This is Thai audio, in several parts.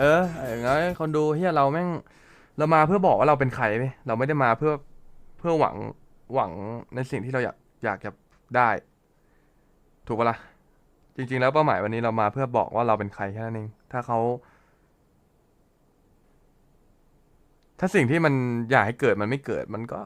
เอออย่างงั้นคนดูเฮียเราแม่ง เรามาเพื่อบอกว่าเราเป็นใครไหมเราไม่ได้มาเพื่อเพื่อหวังหวังในสิ่งที่เราอยากอยากจะได้ ถูกปะล่ะจริง ๆ แล้วเป้าหมายวันนี้เรามาเพื่อบอกว่าเราเป็นใครแค่นั้นเองถ้าเขา ถ้าสิ่งที่มันอยากให้เกิดมันไม่เกิดมันก็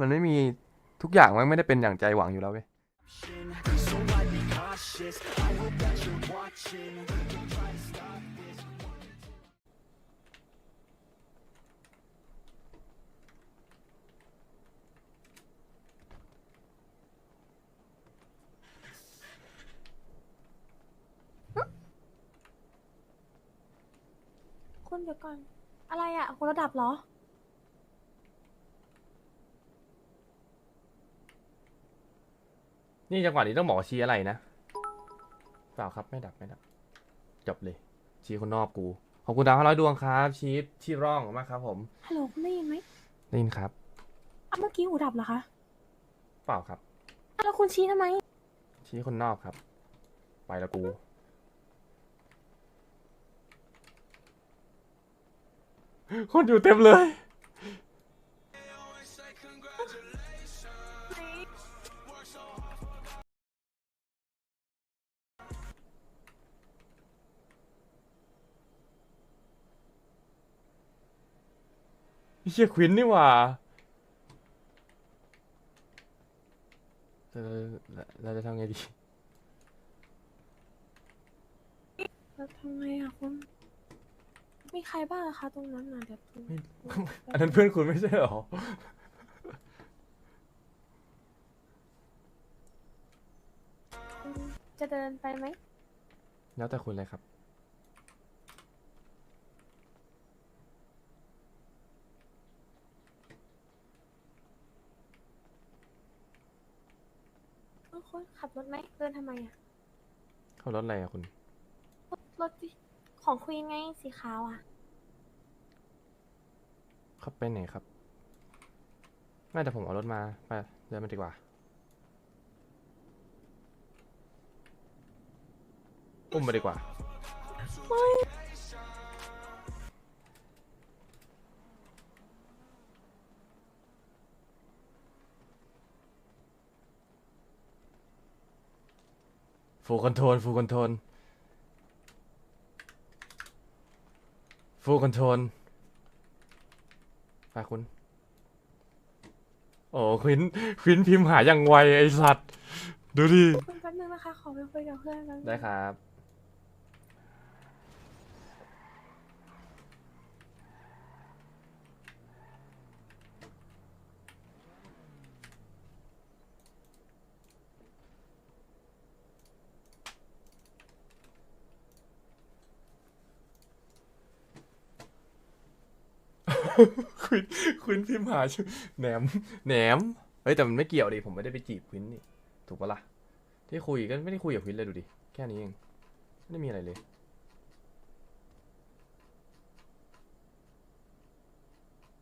มันไม่มีทุกอย่างมันไม่ได้เป็นอย่างใจหวังอยู่แล้วเว้ย So I be cautious. I hope that you're watching. คุณเดี๋ยวก่อน อะไรอะคุณระดับเหรอ นี่จังหวะนี้ต้องบอกว่าชี้อะไรนะเปล่าครับไม่ดับไม่ดับจบเลย ชี้คนนอกกูขอบคุณดาวห้าร้อยดวงครับ ชี้ชี้ร่องมากครับ ผมฮัลโหลคุณได้ยินไหมได้ยินครับอะเมื่อกี้หูดับเหรอคะเปล่าครับอะแล้วคุณชี้ทำไม ชี้คนนอกครับ ไปละกู คนอยู่เต็มเลยเฮียควินนี่หว่าเราเราเราจะทำไงดี แล้วทำไงอะคุณ มีใครบ้างอะคะตรงนั้นน่ะเดี๋ยวคุณอันนั้นเพื่อนคุณไม่ใช่เหรอคุณจะเดินไปไหมแล้วแต่คุณเลยครับคุณคุณขับรถไหมเดินทำไมอะเข้ารถอะไรอะคุณ รถรถที่ ของคุยไงสีขาวอะขับไปไหนครับไม่แต่ผมเอารถมา ไปเดินมาดีกว่า อุ้มมาดีกว่า ฟูคอนโทรลฟูคอนโทรล ฟูคอนโทรลไปคุณ โอ้ควินควินพิมพ์หาอย่างไวไอสัตว์ ดูดิ คุณแป๊บนึงนะคะ ขอไปคุยกับเพื่อนแป๊บนึงได้ครับ คุณคุณพิมพ์หาชื่อแหนมแหนมเฮ้ยแต่มันไม่เกี่ยวดิผมไม่ได้ไปจีบควินนี่ถูกปะล่ะที่คุยก็ไม่ได้คุยกับควินเลยดูดิแค่นี้เองไม่ได้มีอะไรเลย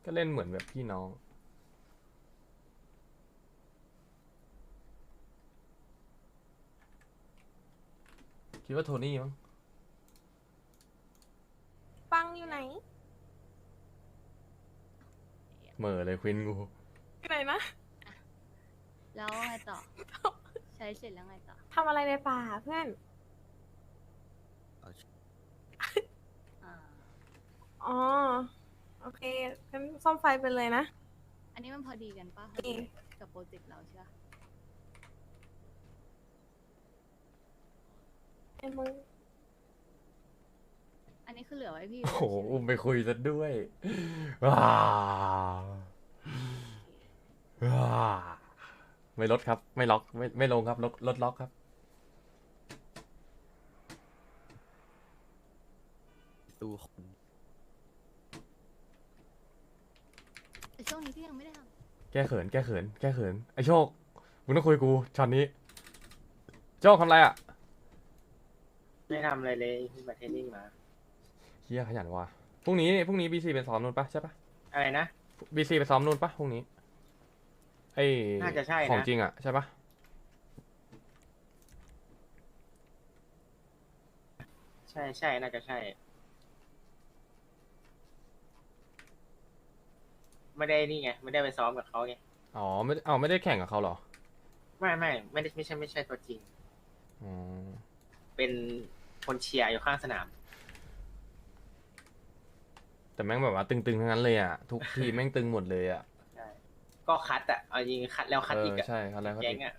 ก็เล่นเหมือนแบบพี่น้อง คิดว่าโทนี่มั้งปังอยู่ไหน เหม่อเลยควินกูอยู่ไหนนะแล้วไงต่อ ใช้เสร็จแล้วไงต่อทำอะไรในป่าเพื่อน อ่าอ๋อ โอเคงั้นซ่อมไฟไปเลยนะ อันนี้มันพอดีกันปะโอเคกับโปรเจกต์เราใช่ปะไอ้มึงอันนี้คือเหลือไว้พี่โอ้โหอุ้มไปคุยซะด้วยว้าว้า ไม่ลดครับ ไม่ล็อกไม่ไม่ลงครับลดลดล็อกครับตู้คนแต่ช่วงนี้พี่ยังไม่ได้ทแก้เขินแก้เขินแก้เขินไอโชคมึงต้องคุยกูช็อตนี้โชคทำอะไรอะไม่ทำอะไรเลยเพิ่งมาเทรนนิ่งมา เฮียขยันว่ะพรุ่งนี้พรุ่งนี้บีซีไปซ้อมนู่นปะใช่ปะอะไรนะบีซีไปซ้อมนู่นปะพรุ่งนี้ ไอน่าจะใช่นะ ของจริงอะใช่ปะใใช่ใช่น่าจะใช่ ไม่ได้นี่ไงไม่ได้ไปซ้อมกับเขาไงอ๋อไม่ได้เอาไม่ได้แข่งกับเขาเหรอไม่ไม่ไม่ได้ไม่ใช่ไม่ใช่ตัวจริง อ๋อเป็นคนเชียร์อยู่ข้างสนาม แต่แม่งแบบว่าตึงๆทั้งนั้นเลยอะทุกทีมแม่งตึงหมดเลยอะใช่ ก็คัดอะเอาจริงคัดแล้วคัดเออีอกอะใช่ครับแล้วเขาแก๊ติงดอะ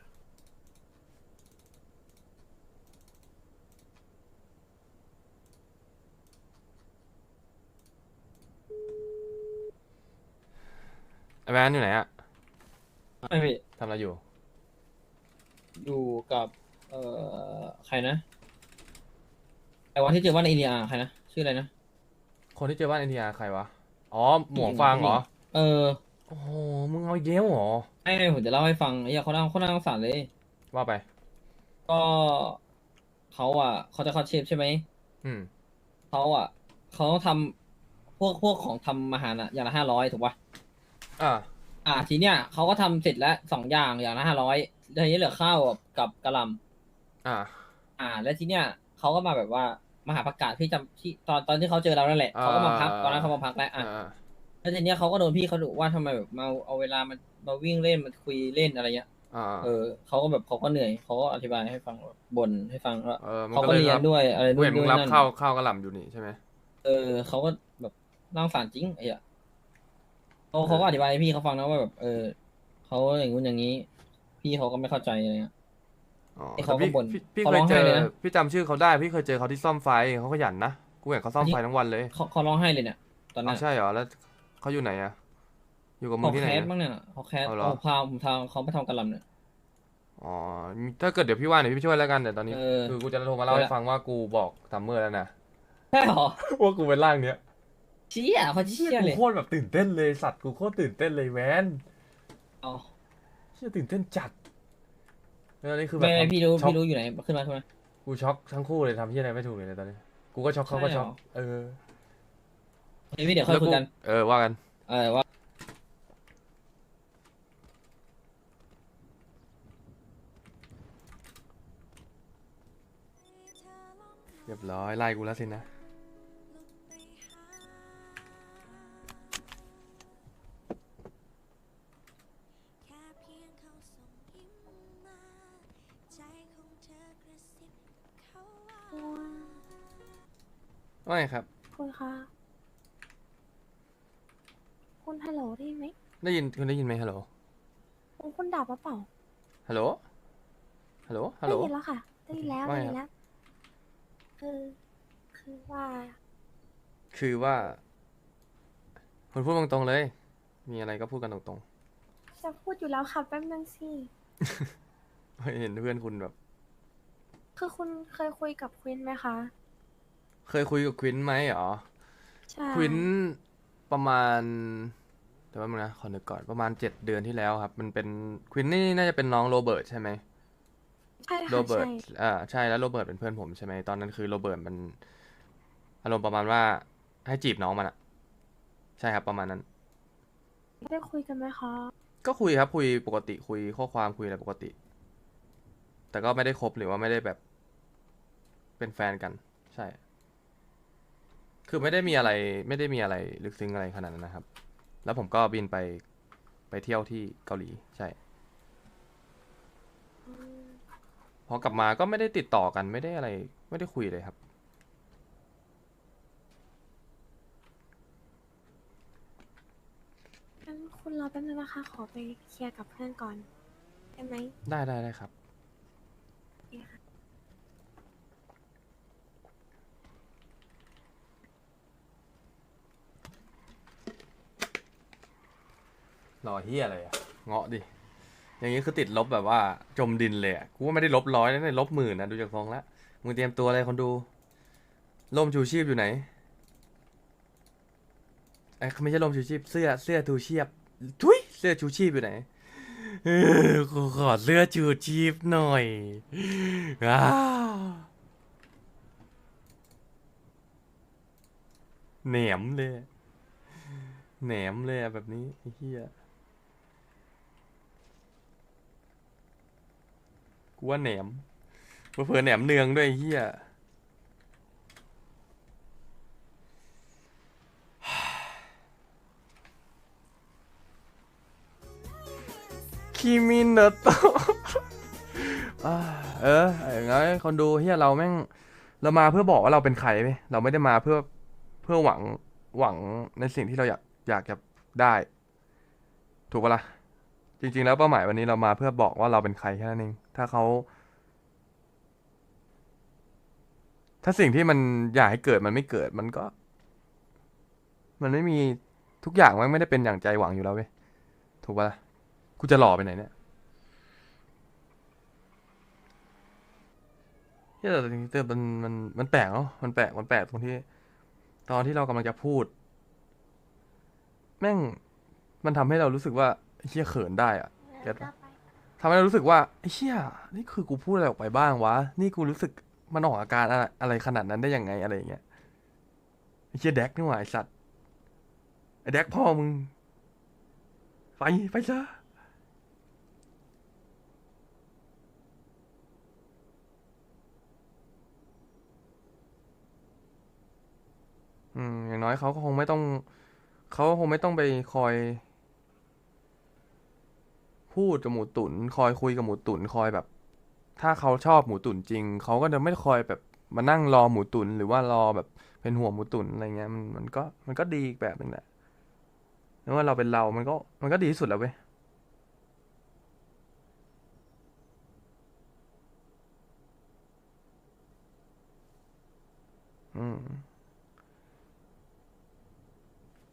ไอแวนอยู่ไหนอะไม่พี่ทำอะไรอยู่ อยู่กับ เอ่อใครนะไอ้วันที่เจอว่าในอินเดียใครนะชื่ออะไรนะคนที่เจอบ้านเอ็นทีอาร์ใครวะอ๋อหมวกฟางเหรอ เออ โอ้โห มึงเอาเย้วเหรอให้ผมจะเล่าให้ฟังไอ้เหี้ยเขาเล่าเขาเล่าสงสารเลย ว่าไป ก็เขาอะเขาจะเข้าเชฟใช่ไหมอืม เขาอะเขาต้องทำพวกพวกของทำอาหารอะอย่างละห้าร้อยถูกปะอ่า อ่าทีเนี้ยเขาก็ทำเสร็จแล้วสองอย่างอย่างละห้าร้อยทีนี้เหลือข้าวกับกับกะหล่ำอ่าอ่า แล้วทีเนี้ยเขาก็มาแบบว่ามาหาประกาศพี่จำที่ตอนตอนที่เขาเจอเรานั่นแหละเขาก็มาพักตอนนั้นเขามาพักแล้วอะอ่า แล้วทีเนี้ยเขาก็โดนพี่เขาดุว่าทำไมแบบมาเอาเวลามามาวิ่งเล่นมาคุยเล่นอะไรเงี้ยอ่า เออเขาก็แบบเขาก็เหนื่อยเขาก็อธิบายให้ฟังบ่นให้ฟังว่าเออมันเขาก็ก็เลยเรียรันบด้วยอะไรกูด้วยเห็นมึด้วงยรับนั่นข้าวข้าวกระหล่ำอยู่นี่ใช่ไหม เออเขาก็แบบร่างสารจริงไอ้อะเขาเขาก็อธิบายให้พี่เขาฟังนะว่าแบบ เออเขาอย่างงู้นอย่างนี้ พี่เขาก็ไม่เข้าใจอะไรเงี้ย อ๋อไอ้เขาแต่พี่ก็บ่นพี่พี่เขาเคร้ยองเจไห้อเลยนะพี่จำชื่อเขาได้พี่เคยเจอเขาที่ซ่อมไฟเขาขยันนะกูเห็นเขาซ่อมไฟทั้งวันเลยเขาเขาร้องไห้เลยเนี่ย ตอนนั้อ๋อนใช่เหรอแล้ว เขาอยู่ไหนอะอยู่กับมึเขางที่ไหแคนสอะบ้างเนี่ยเขาแคสเอาเหรอเอาพาผมทางเขาไปทำกระหลำเนี่ยอ๋อถ้าเกิดเดี๋ยวพี่ว่าเดี๋ยวพี่ช่วยแล้วกันแต่ตอนนี้เออคือกูจะโทรมาเล่าเอาให้ละฟังว่ากูบอกทัมเมอร์แล้วนะใช่เหรอว่ากูเป็นร่างเนี้ยเชี่ยเขาเชี่ยกูเลยโคตรแบบตื่นเต้นเลยสัตว์กูโคตรตื่นเต้นเลยแวนเอาเชี่ยตื่นเต้นจัดแล้วนี่คือแบบไม่ไม่พี่รู้ช็อกพี่รู้อยู่ไหนขึ้นมาขึ้นมากูช็อกทั้งคู่เลยทำที่อะไรไม่ถูกเลยในตอนนี้ กูก็ช็อกเขาก็ใช่เหรอช็อกเออ เดี๋ยวพี่เดี๋ยวค่อยคุยกันเออว่ากัน เออว่าเรียบร้อยไล่กูแล้วสินะแค่เพียงเขาส่งยิ้มมาใจของเธอกระซิบเขาว่าว่าไงครับ คุณคะ คุณฮัลโหลได้ยินไหมได้ยินคุณได้ยินไหมฮัลโหลคุณคุณดับหรือเปล่าฮัลโหลฮัลโหลฮัลโหลได้ยินแล้วค่ะได้ยินแล้วว่าได้ไงยินครับแล้วคือคือว่า คือว่าคุณพูดตรงๆเลย มีอะไรก็พูดกันตรงจะพูดอยู่แล้วค่ะแป๊บนึงสิๆเห็นเพื่อนคุณแบบ คือคุณเคยคุยกับควินไหมคะ เคยคุยกับควินไหมเหรอ ใช่ ควินประมาณ แต่ว่ามึงนะขอนึกก่อนประมาณเจ็ดเดือนที่แล้วครับ มันเป็นควินนี่น่าจะเป็นน้องโรเบิร์ตใช่ไหมใช่โรค่ะเบิร์ตใช่อ่าใช่แล้วโรเบิร์ตเป็นเพื่อนผมใช่ไหมตอนนั้นคือโรเบิร์ตมันอารมณ์ประมาณว่าให้จีบน้องมันอะใช่ครับประมาณนั้น ได้คุยกันไหมคะ ก็คุยครับคุยปกติคุยข้อความคุยอะไรปกติ แต่ก็ไม่ได้คบหรือว่าไม่ได้แบบ เป็นแฟนกัน ใช่ คือไม่ได้มีอะไร ไม่ได้มีอะไรลึกซึ้งอะไรขนาดนั้นนะครับ แล้วผมก็บินไปไปเที่ยวที่เกาหลีใช่อืมพอกลับมาก็ไม่ได้ติดต่อกันไม่ได้อะไร ไม่ได้คุยเลยครับ งั้นคุณรอแป๊บนึงนะคะ ขอไปเคลียร์กับเพื่อนก่อน ได้ไหม ได้ได้ได้ครับ โอเคค่ะ รอเฮียอะไรอะเงาะดิ อย่างนี้คือติดลบแบบว่าจมดินเลยอะกูว่าไม่ได้ลบร้อยนะเนี่ยลบหมื่นนะดูจากทรงล้วมึงเตรียมตัวอะไรคนดู ร่มชูชีพอยู่ไหนไอ้ยไม่ใช่ร่มชูชีพเสื้อเสื้อชูชีพทุยเสื้อชูชีพอยู่ไหนเออกูขอเสื้อชูชีพหน่อยอ้าวแหนมเลยแหนมเลยอะแบบนี้ไอ้เหี้ยูว่าแหนมเผื่อแหนมเนืองด้วยเฮียคิมินเนโตเอออย่างงั้นคนดูเฮียเราแม่ง เรามาเพื่อบอกว่าเราเป็นใครไหมเราไม่ได้มาเพื่อเพื่อหวังหวังในสิ่งที่เราอยากอยากจะได้ ถูกปะละ่ะ จริง ๆ แล้วเป้าหมายวันนี้เรามาเพื่อบอกว่าเราเป็นใครแค่นั้นเองถ้าเขา ถ้าสิ่งที่มันอยากให้เกิดมันไม่เกิดมันก็ มันไม่มีทุกอย่างมันไม่ได้เป็นอย่างใจหวังอยู่แล้วเว้ยถูกปะ่ะกูจะหล่อไปไหนเนี่ยเฮ้ยแต่จริงๆแต่มันมันมันแปลกเนาะมันแปลกมันแปลกตรงที่ ตอนที่เรากำลังจะพูด แม่งมันทำให้เรารู้สึกว่า เฮียเขินได้อะเก็ตปะทำให้เรารู้สึกว่าไอ้เชี่ยนี่คือกูพูดอะไรออกไปบ้างวะ นี่กูรู้สึกมันออกอาการอะไรอะไรขนาดนั้นได้ยังไงอะไรอย่างเงี้ยไอ้เชี่ยแดกนี่หว่าไอ้สัตว์ไอ้แดกพ่อมึง ไปไปซะอืมอย่างน้อยเขาก็คงไม่ต้อง เขาคงไม่ต้องไปคอย พูดกับหมูตุนคอยคุยกับหมูตุนคอยแบบ ถ้าเขาชอบหมูตุนจริง เขาก็จะไม่คอยแบบมานั่งรอหมูตุนหรือว่ารอแบบเป็นห่วงหมูตุนอะไรเงี้ยมันมันก็มันก็ดีอีกแบบหนึ่งแหละแล้วว่าเราเป็นเรามันก็มันก็ดีที่สุดแล้วเว้ยอืม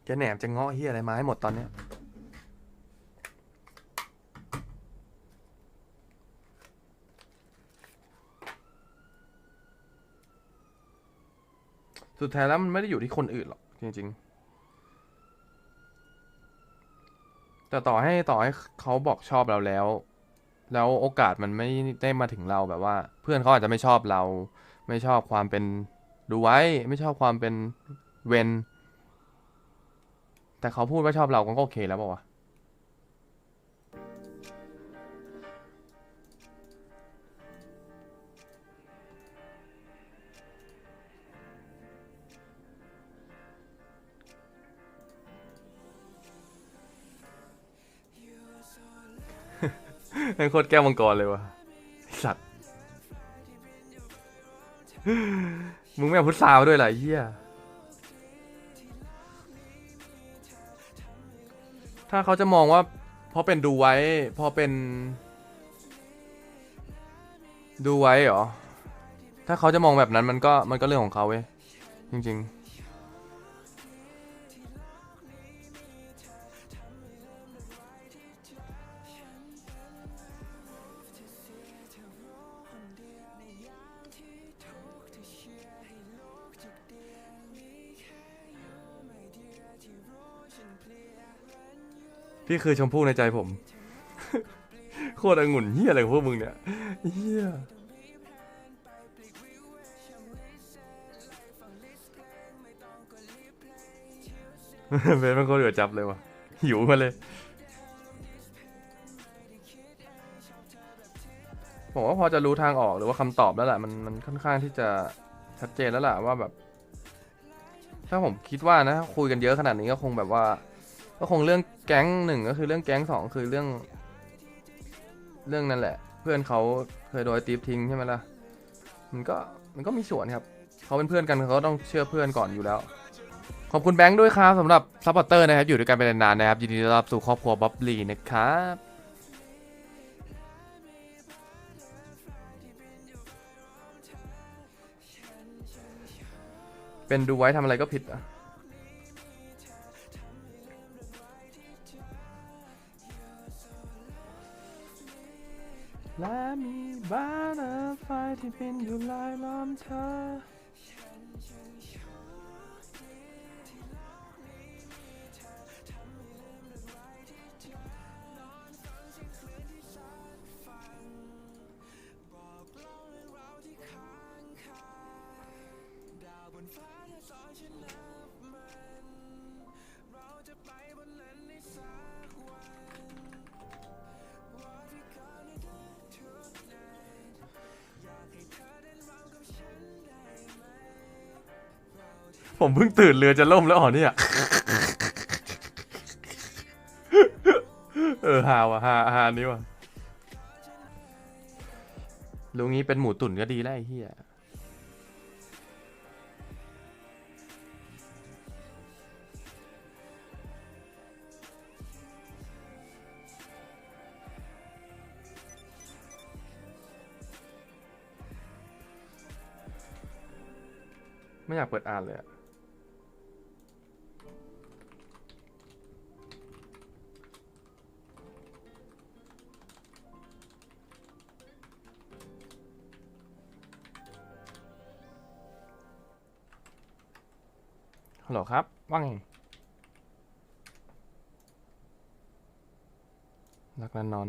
จะแหนมจะเงาะเฮียอะไรมาให้หมดตอนเนี้ย สุดท้ายแล้วมันไม่ได้อยู่ที่คนอื่นหรอกจริง ๆ แต่ต่อให้ต่อให้เขาบอกชอบเราแล้ว แล้วโอกาสมันไม่ได้มาถึงเราแบบว่า เพื่อนเขาอาจจะไม่ชอบเรา ไม่ชอบความเป็นดูไว้ ไม่ชอบความเป็นเวนแต่เขาพูดว่าชอบเราก็โอเคแล้วป่าวะ เป็นโคตรแก้วมังกรเลยวะสัตว์ มึงไม่เอาพุทรามาด้วยเหรอเหี้ยถ้าเขาจะมองว่าพราะเป็นดูไว้พราะเป็น ดูไว้เหรอ ถ้าเขาจะมองแบบนั้นมันก็มันก็เรื่องของเขาเว้ยจริง ๆ พี่คือชมพู่ในใจผม โคตรองุ่นเฮียอะไรพวกมึงเนี่ยเฮียเบนมันก็เหลือจับเลยวะหิวมาเลยผมว่าพอจะรู้ทางออกหรือว่าคำตอบแล้วแหละมันมันค่อนข้างที่จะชัดเจนแล้วแหละว่าแบบ ถ้าผมคิดว่านะคุยกันเยอะขนาดนี้ก็คงแบบว่า ก็คงเรื่องแก๊งหนึ่งก็คือเรื่องแก๊งสองคือเรื่อง เรื่องนั่นแหละ เพื่อนเขาเคยโดนตีฟทิ้งใช่ไหมล่ะมันก็มันก็มีส่วนครับเขาเป็นเพื่อนกันเขาต้องเชื่อเพื่อนก่อนอยู่แล้ว ขอบคุณแบงค์ด้วยครับสำหรับซัพพอร์เตอร์นะครับ อยู่ด้วยกันเป็นนานๆนะครับยินดีต้อนรับสู่ครอบครัวบ๊อบลีนะครับเป็นดูไว้ทำอะไรก็ผิดอะ และมีบ้านไฟที่เป็นอยู่ลายล้อมเธอ ผมเพิ่งตื่นเรือจะล่มแล้วเหรอเนี่ย เออฮาว่ะฮาฮานี้ว่ะลุงนี้เป็นหมูตุ๋นก็ดีแล้วไอ้เหี้ย ไม่อยากเปิดอ่านเลยอะ ฮัลโหลครับ ว่าไงรักนันนอน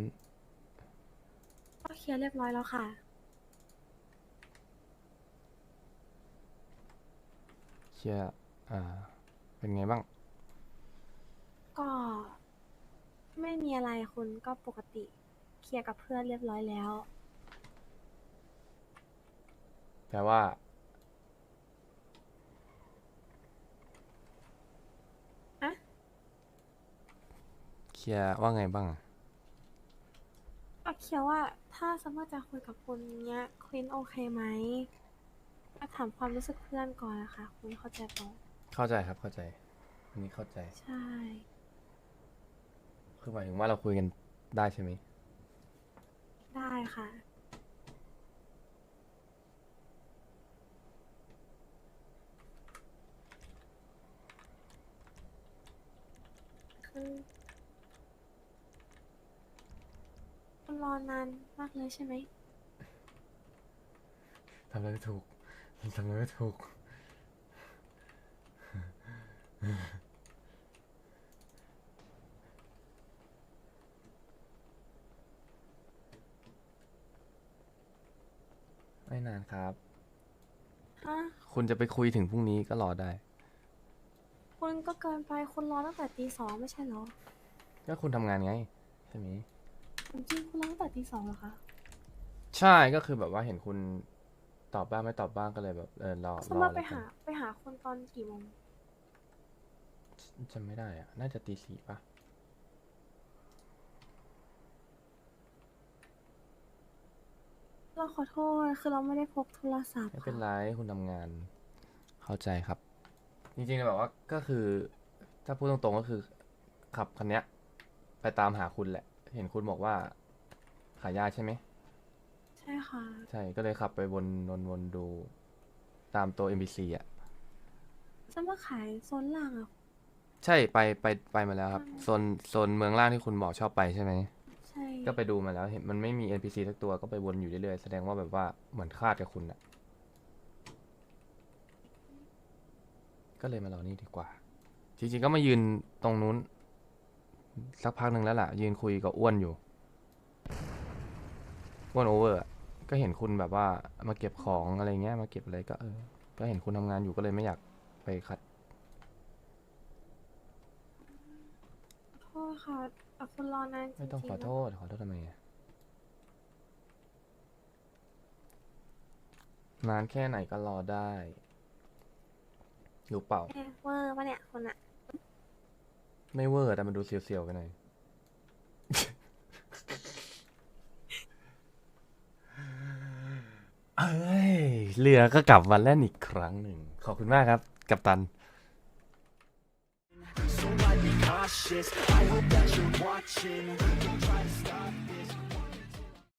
ก็เคลียร์เรียบร้อยแล้วค่ะเชียร์อ่า เป็นไงบ้าง ก็ ไม่มีอะไรคุณก็ปกติ เคลียร์กับเพื่อนเรียบร้อยแล้ว แปลว่า เคลียร์ว่าไงบ้างอะก็เคลียร์ว่าถ้าสมมติจะคุยกับคุณเนี้ยควินโอเคไหมก็ถามความรู้สึกเพื่อนก่อนนะคะคุณเข้าใจปะเข้าใจครับเข้าใจ อันนี้เข้าใจ ใช่ คือหมายถึงว่าเราคุยกันได้ใช่ไหมได้ค่ะ คือคุณ รอนานมากเลยใช่ไหมทำอะไรไม่ถูกทำอะไรไม่ถูก ไม่นานครับ ฮะคุณจะไปคุยถึงพรุ่งนี้ก็รอได้ คุณก็เกินไปคุณรอตั้งแต่ตีสองไม่ใช่เหรอ ก็คุณทำงานไง ใช่ไหม จริงๆคุณรอตั้งแต่ตีสองเหรอคะใช่ก็คือแบบว่าเห็นคุณตอบบ้างไม่ตอบบ้างก็เลยแบบเออรอสรมอมติแล้ไปวกัหานไปหาคนตอนกี่โมงจำไม่ได้อะน่าจะตีสี่ปะเราขอโทษคือเราไม่ได้พกโทรศัพท์ไม่เป็นค่ะไรคุณทำงาน เข้าใจครับ จริงๆแบบว่าก็คือ ถ้าพูดตรงๆก็คือ ขับคันเนี้ย ไปตามหาคุณแหละ เห็นคุณบอกว่า ขายยาใช่ไหม ใช่ค่ะ ใช่ก็เลยขับไปวนวนวนดู ตามตัว NPC อะ จะมาขายโซนล่างอะ ใช่ไปไปไปมาแล้วครับ โซนโซนเมืองล่างที่คุณบอกชอบไปใช่ไหม ใช่ ก็ไปดูมาแล้วเห็นมันไม่มี NPC สักตัวก็ไปวนอยู่เรื่อยๆ แสดงว่าแบบว่าเหมือนคาดกับคุณอะก็เลยมารอนี่ดีกว่า จริงๆก็มายืนตรงนู้น สักพักหนึ่งแล้วล่ะ ยืนคุยกับอ้วนอยู่ อ้วนโอเวอร์อะก็เห็นคุณแบบว่ามาเก็บของอะไรเงี้ยมาเก็บอะไรก็เออ ก็เห็นคุณทำงานอยู่ก็เลยไม่อยากไปขัดขอโทษค่ะแต่คุณรอนานจริงๆไม่ต้องขอนะโทษขอโทษทำไมอะนานแค่ไหนก็รอได้ รู้เปล่าเอ๊ะเวอร์ปะเนี่ยคุณอะ ไม่เวอร์แต่มันดูเสียวๆไปหน่อยเอ้ยเรือก็กลับมาแล่นอีกครั้งหนึ่ง ขอบคุณมากครับ กัปตัน So I be cautious. I hope that you're watching.